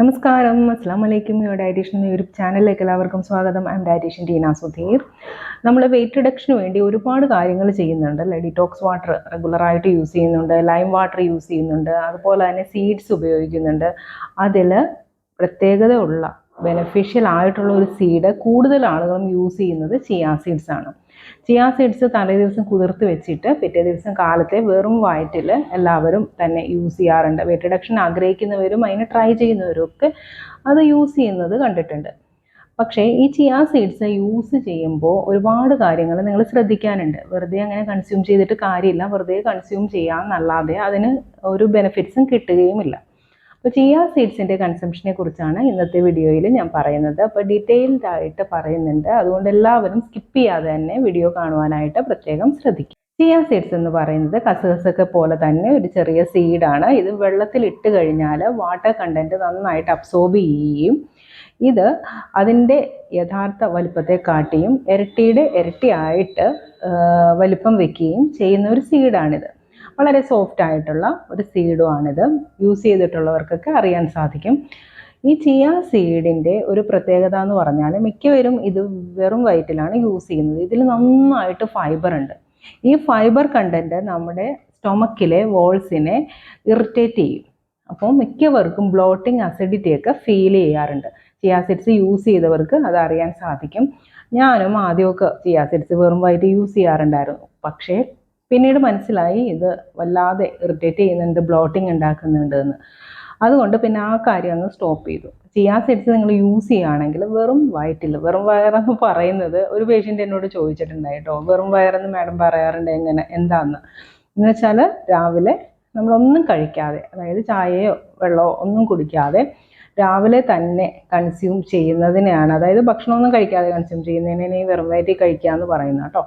നമസ്കാരം. അസ്സാം വലൈക്കും യുവർ ഡയറ്റീഷ്യൻ യൂട്യൂബ് ചാനലിലേക്ക് എല്ലാവർക്കും സ്വാഗതം. I dietitian Teena Sudheer. നമ്മൾ വെയിറ്റ് റിഡക്ഷന് വേണ്ടി ഒരുപാട് കാര്യങ്ങൾ ചെയ്യുന്നുണ്ട് അല്ലെ? ഡിറ്റോക്സ് വാട്ടർ റെഗുലറായിട്ട് യൂസ് ചെയ്യുന്നുണ്ട് ലൈം വാട്ടർ യൂസ് ചെയ്യുന്നുണ്ട് അതുപോലെ തന്നെ സീഡ്സ് ഉപയോഗിക്കുന്നുണ്ട്. അതിൽ പ്രത്യേകത ഉള്ള ബെനഫിഷ്യൽ ആയിട്ടുള്ള ഒരു സീഡ് കൂടുതൽ ആളുകളും യൂസ് ചെയ്യുന്നത് ചിയാ സീഡ്സ് ആണ്. ചിയാ സീഡ്സ് തലേ ദിവസം കുതിർത്ത് വെച്ചിട്ട് പിറ്റേ ദിവസം കാലത്തെ വെറും വയറ്റിൽ എല്ലാവരും തന്നെ യൂസ് ചെയ്യാറുണ്ട്. വെയിറ്റ് റിഡക്ഷൻ ആഗ്രഹിക്കുന്നവരും അതിന് ട്രൈ ചെയ്യുന്നവരും ഒക്കെ അത് യൂസ് ചെയ്യുന്നത് കണ്ടിട്ടുണ്ട്. പക്ഷേ ഈ ചിയാ സീഡ്സ് യൂസ് ചെയ്യുമ്പോൾ ഒരുപാട് കാര്യങ്ങൾ നിങ്ങൾ ശ്രദ്ധിക്കാനുണ്ട്. വെറുതെ അങ്ങനെ കൺസ്യൂം ചെയ്തിട്ട് കാര്യമില്ല. വെറുതെ കൺസ്യൂം ചെയ്യാമെന്നല്ലാതെ അതിന് ഒരു ബെനിഫിറ്റ്സും കിട്ടുകയുമില്ല. അപ്പോൾ ചിയ സീഡ്സിന്റെ കൺസംഷനെ കുറിച്ചാണ് ഇന്നത്തെ വീഡിയോയിൽ ഞാൻ പറയുന്നത്. അപ്പോൾ ഡീറ്റെയിൽഡ് ആയിട്ട് പറയുന്നുണ്ട്. അതുകൊണ്ട് എല്ലാവരും സ്കിപ്പ് ചെയ്യാതെ തന്നെ വീഡിയോ കാണുവാനായിട്ട് പ്രത്യേകം ശ്രദ്ധിക്കും ചിയ സീഡ്സ് എന്ന് പറയുന്നത് കസകസൊക്കെ പോലെ തന്നെ ഒരു ചെറിയ സീഡാണ് ഇത് വെള്ളത്തിൽ ഇട്ട് കഴിഞ്ഞാൽ വാട്ടർ കണ്ടന്റ് നന്നായിട്ട് അബ്സോർബ് ചെയ്യുകയും ഇത് അതിന്റെ യഥാർത്ഥ വലിപ്പത്തെ കാട്ടിയും ഇരട്ടിയുടെ ഇരട്ടിയായിട്ട് വലിപ്പം വെക്കുകയും ചെയ്യുന്ന ഒരു സീഡാണിത് വളരെ സോഫ്റ്റ് ആയിട്ടുള്ള ഒരു സീഡുമാണിത് യൂസ് ചെയ്തിട്ടുള്ളവർക്കൊക്കെ അറിയാൻ സാധിക്കും. ഈ ചിയ സീഡിന്റെ ഒരു പ്രത്യേകത എന്ന് പറഞ്ഞാൽ മിക്കവരും ഇത് വെറും വയറ്റിലാണ് യൂസ് ചെയ്യുന്നത്. ഇതിൽ നന്നായിട്ട് ഫൈബർ ഉണ്ട്. ഈ ഫൈബർ കണ്ടന്റ് നമ്മുടെ സ്റ്റൊമക്കിലെ വോൾസിനെ ഇറിറ്റേറ്റ് ചെയ്യും. അപ്പോൾ മിക്കവർക്കും ബ്ലോട്ടിംഗ് അസിഡിറ്റി ഒക്കെ ഫീൽ ചെയ്യാറുണ്ട്. ചിയാസിഡ്സ് യൂസ് ചെയ്തവർക്ക് അത് അറിയാൻ സാധിക്കും. ഞാനും ആദ്യമൊക്കെ ചിയാസിഡ്സ് വെറും വയറ്റ് യൂസ് ചെയ്യാറുണ്ടായിരുന്നു. പക്ഷേ പിന്നീട് മനസ്സിലായി ഇത് വല്ലാതെ ഇറിറ്റേറ്റ് ചെയ്യുന്നുണ്ട് ബ്ലോട്ടിങ് ഉണ്ടാക്കുന്നുണ്ട് എന്ന് അതുകൊണ്ട് പിന്നെ ആ കാര്യം ഒന്ന് സ്റ്റോപ്പ് ചെയ്തു. ചിയാ സെറ്റ്സ് നിങ്ങൾ യൂസ് ചെയ്യുകയാണെങ്കിൽ വെറും വയറ്റിൽ വെറും വയറെന്ന് പറയുന്നത് ഒരു പേഷ്യന്റ് എന്നോട് ചോദിച്ചിട്ടുണ്ടായിട്ടോ വെറും വയറെന്ന് മാഡം പറയാറുണ്ട് എങ്ങനെ എന്താന്ന്. എന്ന് വെച്ചാൽ രാവിലെ നമ്മളൊന്നും കഴിക്കാതെ അതായത് ചായയോ വെള്ളമോ ഒന്നും കുടിക്കാതെ രാവിലെ തന്നെ കൺസ്യൂം ചെയ്യുന്നതിനെയാണ്. അതായത് ഭക്ഷണമൊന്നും കഴിക്കാതെ കൺസ്യൂം ചെയ്യുന്നതിനെ വെറും വയറ്റിൽ കഴിക്കുക എന്ന് പറയുന്നത് കേട്ടോ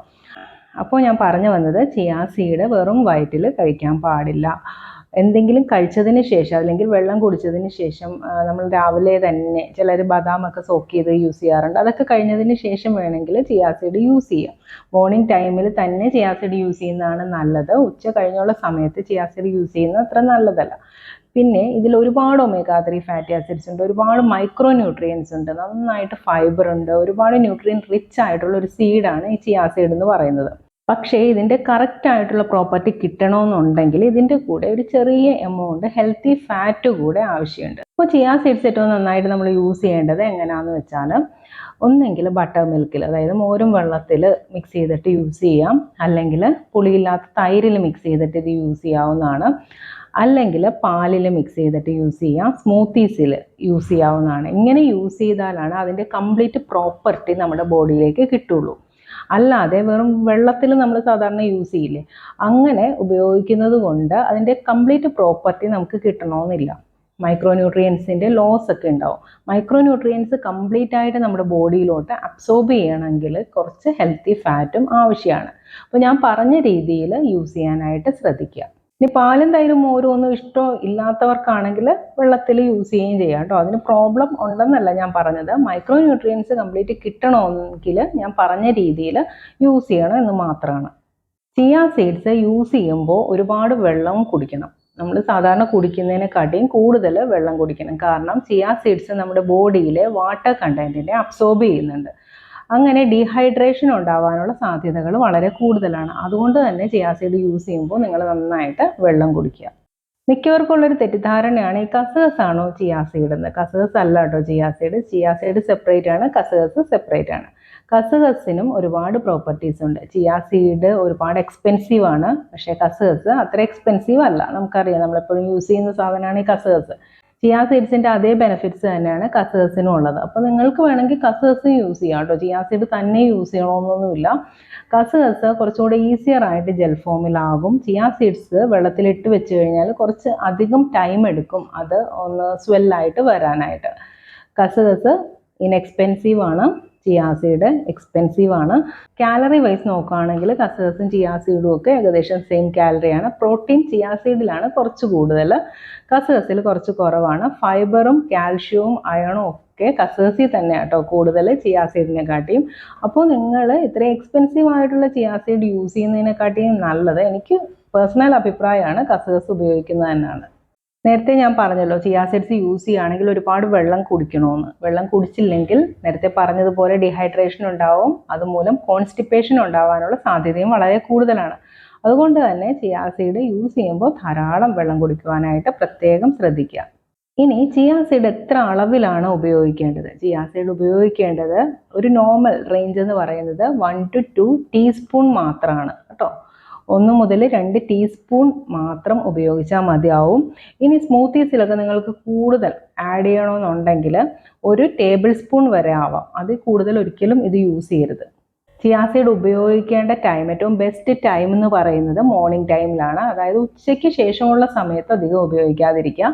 അപ്പോൾ ഞാൻ പറഞ്ഞു വന്നത് ചിയാ സീഡ് വെറും വയറ്റിൽ കഴിക്കാൻ പാടില്ല. എന്തെങ്കിലും കഴിച്ചതിന് ശേഷം അല്ലെങ്കിൽ വെള്ളം കുടിച്ചതിന് ശേഷം നമ്മൾ രാവിലെ തന്നെ ചിലർ ബദാമൊക്കെ സോക്ക് ചെയ്ത് യൂസ് ചെയ്യാറുണ്ട്. അതൊക്കെ കഴിഞ്ഞതിന് ശേഷം വേണമെങ്കിൽ ചിയാ സീഡ് യൂസ് ചെയ്യാം. മോർണിംഗ് ടൈമിൽ തന്നെ ചിയാ സീഡ് യൂസ് ചെയ്യുന്നതാണ് നല്ലത്. ഉച്ച കഴിഞ്ഞുള്ള സമയത്ത് ചിയാ സീഡ് യൂസ് ചെയ്യുന്നത് അത്ര നല്ലതല്ല. പിന്നെ ഇതിൽ ഒരുപാട് ഒമേഗ ത്രീ ഫാറ്റി ആസിഡ്സ് ഉണ്ട് ഒരുപാട് മൈക്രോ ന്യൂട്രിയൻസ് ഉണ്ട് നന്നായിട്ട് ഫൈബർ ഉണ്ട് ഒരുപാട് ന്യൂട്രിയൻ റിച്ച് ആയിട്ടുള്ള ഒരു സീഡാണ് ഈ ചിയാ സീഡ് എന്ന് പറയുന്നത്. പക്ഷേ ഇതിന്റെ കറക്റ്റ് ആയിട്ടുള്ള പ്രോപ്പർട്ടി കിട്ടണമെന്നുണ്ടെങ്കിൽ ഇതിന്റെ കൂടെ ഒരു ചെറിയ എമൗണ്ട് ഹെൽത്തി ഫാറ്റ് കൂടെ ആവശ്യമുണ്ട്. അപ്പോൾ ചിയാ സീഡ്സ് ഏറ്റവും നന്നായിട്ട് നമ്മൾ യൂസ് ചെയ്യേണ്ടത് എങ്ങനെയാണെന്ന് വെച്ചാൽ ഒന്നെങ്കിൽ ബട്ടർ മിൽക്കിൽ അതായത് മോരും വെള്ളത്തിൽ മിക്സ് ചെയ്തിട്ട് യൂസ് ചെയ്യാം. അല്ലെങ്കിൽ പുളിയില്ലാത്ത തൈരിൽ മിക്സ് ചെയ്തിട്ട് ഇത് യൂസ് ചെയ്യാവുന്നതാണ്. അല്ലെങ്കിൽ പാലിൽ മിക്സ് ചെയ്തിട്ട് യൂസ് ചെയ്യാം. സ്മൂത്തീസിൽ യൂസ് ചെയ്യാവുന്നതാണ്. ഇങ്ങനെ യൂസ് ചെയ്താലാണ് അതിന്റെ കംപ്ലീറ്റ് പ്രോപ്പർട്ടി നമ്മുടെ ബോഡിയിലേക്ക് കിട്ടുള്ളൂ. അല്ലാതെ വെറും വെള്ളത്തിൽ നമ്മൾ സാധാരണ യൂസ് ചെയ്യില്ലേ? അങ്ങനെ ഉപയോഗിക്കുന്നത് കൊണ്ട് അതിന്റെ കംപ്ലീറ്റ് പ്രോപ്പർട്ടി നമുക്ക് കിട്ടണമെന്നില്ല മൈക്രോ ന്യൂട്രിയൻസിന്റെ ലോസ് ഒക്കെ ഉണ്ടാവും. മൈക്രോ ന്യൂട്രിയൻസ് കംപ്ലീറ്റ് ആയിട്ട് നമ്മുടെ ബോഡിയിലോട്ട് അബ്സോർബ് ചെയ്യണമെങ്കിൽ കുറച്ച് ഹെൽത്തി ഫാറ്റും ആവശ്യമാണ്. അപ്പോൾ ഞാൻ പറഞ്ഞ രീതിയിൽ യൂസ് ചെയ്യാനായിട്ട് ശ്രദ്ധിക്കുക. ഇനി പാലും തൈരും മോരും ഒന്നും ഇഷ്ടം ഇല്ലാത്തവർക്കാണെങ്കിൽ വെള്ളത്തിൽ യൂസ് ചെയ്യുകയും ചെയ്യാം കേട്ടോ. അതിന് പ്രോബ്ലം ഉണ്ടെന്നല്ല ഞാൻ പറഞ്ഞത്. മൈക്രോ ന്യൂട്രിയൻസ് കംപ്ലീറ്റ് കിട്ടണമെങ്കിൽ ഞാൻ പറഞ്ഞ രീതിയിൽ യൂസ് ചെയ്യണം എന്ന് മാത്രമാണ്. ചിയ സീഡ്സ് യൂസ് ചെയ്യുമ്പോൾ ഒരുപാട് വെള്ളം കുടിക്കണം. നമ്മൾ സാധാരണ കുടിക്കുന്നതിനെക്കാട്ടിയും കൂടുതൽ വെള്ളം കുടിക്കണം. കാരണം ചിയ സീഡ്സ് നമ്മുടെ ബോഡിയിലെ വാട്ടർ കണ്ടന്റിനെ അബ്സോർബ് ചെയ്യുന്നുണ്ട്. അങ്ങനെ ഡീഹൈഡ്രേഷൻ ഉണ്ടാവാനുള്ള സാധ്യതകൾ വളരെ കൂടുതലാണ്. അതുകൊണ്ട് തന്നെ ചിയാസീഡ് യൂസ് ചെയ്യുമ്പോൾ നിങ്ങൾ നന്നായിട്ട് വെള്ളം കുടിക്കുക. മിക്കവർക്കുള്ളൊരു തെറ്റിദ്ധാരണയാണ് ഈ കസകസ് ആണോ ചിയാസീഡ് എന്ന് കസകസ് അല്ല കേട്ടോ ചിയാസീഡ് ചിയാസീഡ് സെപ്പറേറ്റ് ആണ് കസകസ് സെപ്പറേറ്റ് ആണ്. കസകസിനും ഒരുപാട് പ്രോപ്പർട്ടീസ് ഉണ്ട്. ചിയാസീഡ് ഒരുപാട് എക്സ്പെൻസീവ് ആണ്. പക്ഷേ കസകസ് അത്ര എക്സ്പെൻസീവ് അല്ല. നമുക്കറിയാം നമ്മളെപ്പോഴും യൂസ് ചെയ്യുന്ന സാധനമാണ് ഈ കസകസ് ചിയാ സീഡ്സിന്റെ അതേ ബെനിഫിറ്റ്സ് തന്നെയാണ് കസേഴ്സിനും ഉള്ളത്. അപ്പോൾ നിങ്ങൾക്ക് വേണമെങ്കിൽ കസേഴ്സ് യൂസ് ചെയ്യാം കേട്ടോ. ചിയാ സീഡ് തന്നെ യൂസ് ചെയ്യണമെന്നൊന്നുമില്ല കസേഴ്സ് കുറച്ചുകൂടെ ഈസിയർ ആയിട്ട് ജെൽ ഫോമിലാകും ചിയാ സീഡ്സ് വെള്ളത്തിലിട്ട് വെച്ച് കഴിഞ്ഞാൽ കുറച്ച് അധികം ടൈം എടുക്കും അത് ഒന്ന് സ്വെല്ലായിട്ട് വരാനായിട്ട്. കസേഴ്സ് ഇൻഎക്സ്പെൻസീവ് ആണ്. ചിയാസീഡ് എക്സ്പെൻസീവ് ആണ്. കാലറി വൈസ് നോക്കുകയാണെങ്കിൽ കസേഴ്സും ചിയാസീഡും ഒക്കെ ഏകദേശം സെയിം കാലറിയാണ് പ്രോട്ടീൻ ചിയാസീഡിലാണ് കുറച്ച് കൂടുതൽ. കസേഴ്സിൽ കുറച്ച് കുറവാണ്. ഫൈബറും കാൽഷ്യവും അയണും ഒക്കെ കസേഴ്സിൽ തന്നെ കേട്ടോ കൂടുതൽ ചിയാസീഡിനെ കാട്ടിയും. അപ്പോൾ നിങ്ങൾ ഇത്രയും എക്സ്പെൻസീവ് ആയിട്ടുള്ള ചിയാസീഡ് യൂസ് ചെയ്യുന്നതിനെക്കാട്ടിയും നല്ലത് എനിക്ക് പേഴ്സണൽ അഭിപ്രായമാണ് കസേഴ്സ് ഉപയോഗിക്കുന്നത് തന്നെയാണ് നേരത്തെ ഞാൻ പറഞ്ഞല്ലോ ചിയാസിഡ്സ് യൂസ് ചെയ്യുകയാണെങ്കിൽ ഒരുപാട് വെള്ളം കുടിക്കണമെന്ന് വെള്ളം കുടിച്ചില്ലെങ്കിൽ നേരത്തെ പറഞ്ഞതുപോലെ ഡീഹൈഡ്രേഷൻ ഉണ്ടാവും അതുമൂലം കോൺസ്റ്റിപ്പേഷൻ ഉണ്ടാവാനുള്ള സാധ്യതയും വളരെ കൂടുതലാണ്. അതുകൊണ്ട് തന്നെ ചിയാസീഡ് യൂസ് ചെയ്യുമ്പോൾ ധാരാളം വെള്ളം കുടിക്കുവാനായിട്ട് പ്രത്യേകം ശ്രദ്ധിക്കുക. ഇനി ചിയാസീഡ് എത്ര അളവിലാണ് ഉപയോഗിക്കേണ്ടത്? ചിയാസീഡ് ഉപയോഗിക്കേണ്ടത് ഒരു നോർമൽ റേഞ്ച് എന്ന് പറയുന്നത് വൺ ടു ടു ടീസ്പൂൺ മാത്രമാണ് കേട്ടോ. ഒന്ന് മുതൽ രണ്ട് ടീസ്പൂൺ മാത്രം ഉപയോഗിച്ചാൽ മതിയാവും. ഇനി സ്മൂത്തീസിലൊക്കെ നിങ്ങൾക്ക് കൂടുതൽ ആഡ് ചെയ്യണമെന്നുണ്ടെങ്കിൽ ഒരു ടേബിൾ സ്പൂൺ വരെ ആവാം. അതിൽ കൂടുതൽ ഒരിക്കലും ഇത് യൂസ് ചെയ്യരുത്. ചിയാസീഡ് ഉപയോഗിക്കേണ്ട ടൈം ഏറ്റവും ബെസ്റ്റ് ടൈം എന്ന് പറയുന്നത് മോർണിംഗ് ടൈമിലാണ് അതായത് ഉച്ചയ്ക്ക് ശേഷമുള്ള സമയത്ത് അധികം ഉപയോഗിക്കാതിരിക്കുക.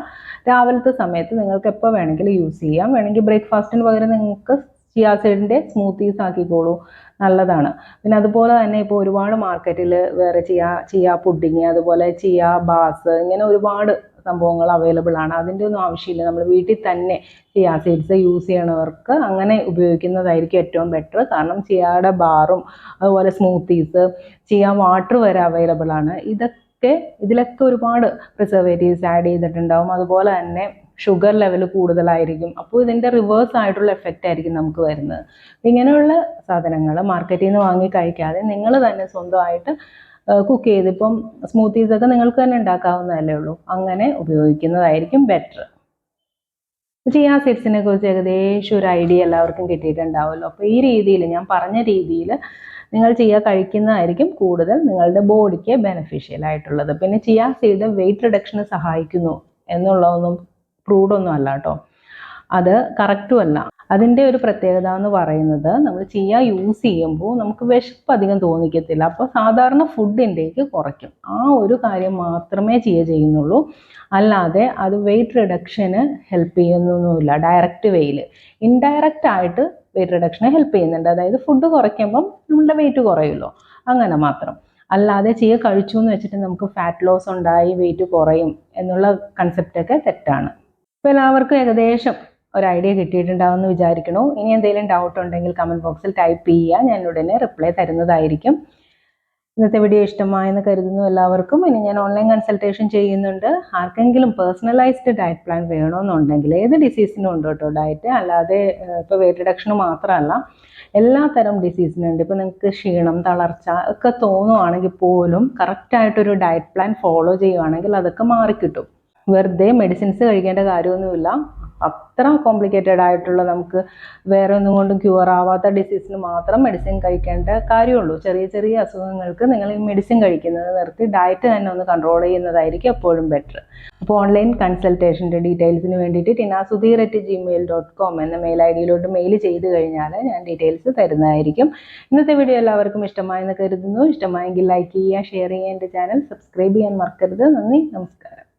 രാവിലത്തെ സമയത്ത് നിങ്ങൾക്ക് എപ്പോൾ വേണമെങ്കിലും യൂസ് ചെയ്യാം. വേണമെങ്കിൽ ബ്രേക്ക്ഫാസ്റ്റിന് പകരം നിങ്ങൾക്ക് ചിയാസീഡിന്റെ സ്മൂത്തീസ് ആക്കിക്കോളൂ. നല്ലതാണ്. പിന്നെ അതുപോലെ തന്നെ ഇപ്പോൾ ഒരുപാട് മാർക്കറ്റിൽ വേറെ ചിയ ചിയ പുഡിങ് അതുപോലെ ചിയ ബാസ് ഇങ്ങനെ ഒരുപാട് സംഭവങ്ങൾ അവൈലബിൾ ആണ്. അതിന്റെ ഒന്നും ആവശ്യമില്ല. നമ്മൾ വീട്ടിൽ തന്നെ ചിയ സീഡ്സ് യൂസ് ചെയ്യണവർക്ക് അങ്ങനെ ഉപയോഗിക്കുന്നതായിരിക്കും ഏറ്റവും ബെറ്റർ കാരണം ചിയയുടെ ബാറും അതുപോലെ സ്മൂത്തീസ് ചിയ വാട്ടർ വരെ അവൈലബിൾ ആണ്. ഇതൊക്കെ ഇതിലൊക്കെ ഒരുപാട് പ്രിസർവേറ്റീവ്സ് ആഡ് ചെയ്തിട്ടുണ്ടാവും. അതുപോലെ തന്നെ ഷുഗർ ലെവൽ കൂടുതലായിരിക്കും. അപ്പോൾ ഇതിന്റെ റിവേഴ്സ് ആയിട്ടുള്ള എഫക്റ്റ് ആയിരിക്കും നമുക്ക് വരുന്നത്. ഇങ്ങനെയുള്ള സാധനങ്ങൾ മാർക്കറ്റിൽ നിന്ന് വാങ്ങി കഴിക്കാതെ നിങ്ങൾ തന്നെ സ്വന്തമായിട്ട് കുക്ക് ചെയ്ത് ഇപ്പം സ്മൂത്തീസ് ഒക്കെ നിങ്ങൾക്ക് തന്നെ ഉണ്ടാക്കാവുന്നതല്ലേ ഉള്ളൂ. അങ്ങനെ ഉപയോഗിക്കുന്നതായിരിക്കും ബെറ്റർ ചിയാ സീഡ്സിനെ കുറിച്ച് ഏകദേശം ഒരു ഐഡിയ എല്ലാവർക്കും കിട്ടിയിട്ടുണ്ടാവുമല്ലോ. അപ്പോൾ ഈ രീതിയിൽ ഞാൻ പറഞ്ഞ രീതിയിൽ നിങ്ങൾ ചിയ കഴിക്കുന്നതായിരിക്കും കൂടുതൽ നിങ്ങളുടെ ബോഡിക്ക് ബെനിഫിഷ്യൽ ആയിട്ടുള്ളത്. പിന്നെ ചിയാ സീഡ് വെയിറ്റ് റിഡക്ഷന് സഹായിക്കുന്നു എന്നുള്ളതൊന്നും പ്രൂവ്ഡ് ഒന്നും അല്ല കേട്ടോ അത് കറക്റ്റും അല്ല. അതിന്റെ ഒരു പ്രത്യേകത എന്ന് പറയുന്നത് നമ്മൾ ചിയ യൂസ് ചെയ്യുമ്പോൾ നമുക്ക് വിശപ്പ് അധികം തോന്നിക്കത്തില്ല. അപ്പോൾ സാധാരണ ഫുഡ് കുറയ്ക്കും. ആ ഒരു കാര്യം മാത്രമേ ചിയ ചെയ്യുന്നുള്ളൂ. അല്ലാതെ അത് വെയിറ്റ് റിഡക്ഷന് ഹെൽപ്പ് ചെയ്യുന്നൊന്നുമില്ല. ഡയറക്റ്റ് വെയിൽ ഇൻഡയറക്റ്റ് ആയിട്ട് വെയിറ്റ് റിഡക്ഷന് ഹെൽപ്പ് ചെയ്യുന്നുണ്ട്. അതായത് ഫുഡ് കുറയ്ക്കുമ്പം നമ്മളുടെ വെയിറ്റ് കുറയുമല്ലോ. അങ്ങനെ മാത്രം. അല്ലാതെ ചിയ കഴിച്ചു എന്ന് വെച്ചിട്ട് നമുക്ക് ഫാറ്റ് ലോസ് ഉണ്ടായി വെയിറ്റ് കുറയും എന്നുള്ള കൺസെപ്റ്റൊക്കെ തെറ്റാണ്. അപ്പോൾ എല്ലാവർക്കും ഏകദേശം ഒരു ഐഡിയ കിട്ടിയിട്ടുണ്ടാവുമെന്ന് വിചാരിക്കണു ഇനി എന്തെങ്കിലും ഡൗട്ട് ഉണ്ടെങ്കിൽ കമന്റ് ബോക്സിൽ ടൈപ്പ് ചെയ്യുക. ഞാൻ ഉടനെ റിപ്ലൈ തരുന്നതായിരിക്കും. ഇന്നത്തെ വീഡിയോ ഇഷ്ടമായെന്ന് കരുതുന്നു എല്ലാവർക്കും. ഇനി ഞാൻ ഓൺലൈൻ കൺസൾട്ടേഷൻ ചെയ്യുന്നുണ്ട്. ആർക്കെങ്കിലും പേഴ്സണലൈസ്ഡ് ഡയറ്റ് പ്ലാൻ വേണമെന്നുണ്ടെങ്കിൽ ഏത് ഡിസീസിനും ഉണ്ട് കേട്ടോ ഡയറ്റ് അല്ലാതെ ഇപ്പോൾ വെയിറ്റ് റിഡക്ഷന് മാത്രമല്ല എല്ലാ തരം ഡിസീസിനും ഉണ്ട്. ഇപ്പോൾ നിങ്ങൾക്ക് ക്ഷീണം തളർച്ച ഒക്കെ തോന്നുവാണെങ്കിൽ പോലും കറക്റ്റായിട്ടൊരു ഡയറ്റ് പ്ലാൻ ഫോളോ ചെയ്യുവാണെങ്കിൽ അതൊക്കെ മാറിക്കിട്ടും. വെറുതെ മെഡിസിൻസ് കഴിക്കേണ്ട കാര്യമൊന്നുമില്ല. അത്ര കോംപ്ലിക്കേറ്റഡ് ആയിട്ടുള്ള നമുക്ക് വേറെ ഒന്നും കൊണ്ടും ക്യൂർ ആവാത്ത ഡിസീസിന് മാത്രം മെഡിസിൻ കഴിക്കേണ്ട കാര്യമുള്ളൂ. ചെറിയ ചെറിയ അസുഖങ്ങൾക്ക് നിങ്ങൾ ഈ മെഡിസിൻ കഴിക്കുന്നത് നിർത്തി ഡയറ്റ് തന്നെ ഒന്ന് കൺട്രോൾ ചെയ്യുന്നതായിരിക്കും എപ്പോഴും ബെറ്റർ അപ്പോൾ ഓൺലൈൻ കൺസൾട്ടേഷന്റെ ഡീറ്റെയിൽസിന് വേണ്ടിയിട്ട് ടിനാസുധീർ അറ്റ് ജിമെയിൽ ഡോട്ട് കോം എന്ന മെയിൽ ഐ ഡിയിലോട്ട് മെയിൽ ചെയ്ത് കഴിഞ്ഞാൽ ഞാൻ ഡീറ്റെയിൽസ് തരുന്നതായിരിക്കും. ഇന്നത്തെ വീഡിയോ എല്ലാവർക്കും ഇഷ്ടമായെന്ന് കരുതുന്നു. ഇഷ്ടമായെങ്കിൽ ലൈക്ക് ചെയ്യുക ഷെയർ ചെയ്യുക എന്റെ ചാനൽ സബ്സ്ക്രൈബ് ചെയ്യാൻ മറക്കരുത്. നന്ദി നമസ്കാരം.